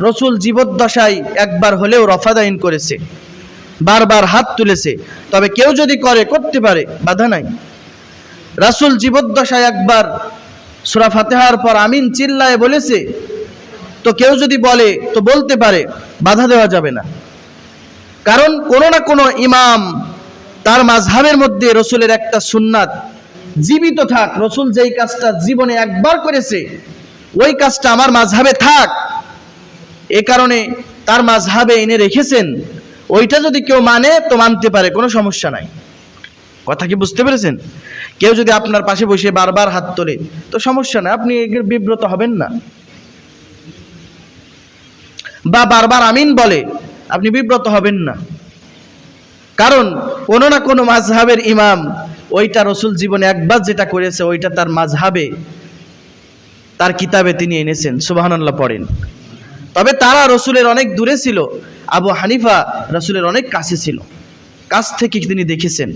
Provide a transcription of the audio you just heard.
রসুল জীবদ্দশায় একবার হলেও রফাদাইন করেছে। বারবার হাত তুলেছে। তবে কেউ যদি করে, করতে পারে, বাধা নাই। রাসুল জীবদ্দশায় একবার সুরা ফাতেহার পর আমিন চিল্লায় বলেছে, তো কেউ যদি বলে, তো বলতে পারে, বাধা দেওয়া যাবে না। কারণ কোনো না কোনো ইমাম তার মাঝহাবের মধ্যে রসুলের একটা সুন্নাত। জীবিত থাক, রসুল যেই কাজটা জীবনে একবার করেছে, ওই কাজটা আমার মাঝহাবে থাক। এ কারণে তার মাঝহাবে এনে রেখেছেন, ওইটা যদি কেউ মানে তো মানতে পারে, কোনো সমস্যা নাই। কথা কি বুঝতে পেরেছেন? কেউ যদি আপনার পাশে বসে বারবার হাত তোলে, তো সমস্যা নাই, আপনি বিব্রত হবেন না। বা বারবার আমিন বলে, আপনি বিব্রত হবেন না। কারণ কোনো না কোনো মাঝহাবের ইমাম, ওইটা রসুল জীবনে একবার যেটা করেছে, ওইটা তার মাঝহাবে, তার কিতাবে তিনি এনেছেন সুবাহান্লাহ পড়েন। তবে তারা রসুলের অনেক দূরে ছিল। আবু হানিফা রসুলের অনেক কাছে ছিল। কাছ থেকে তিনি দেখেছেন।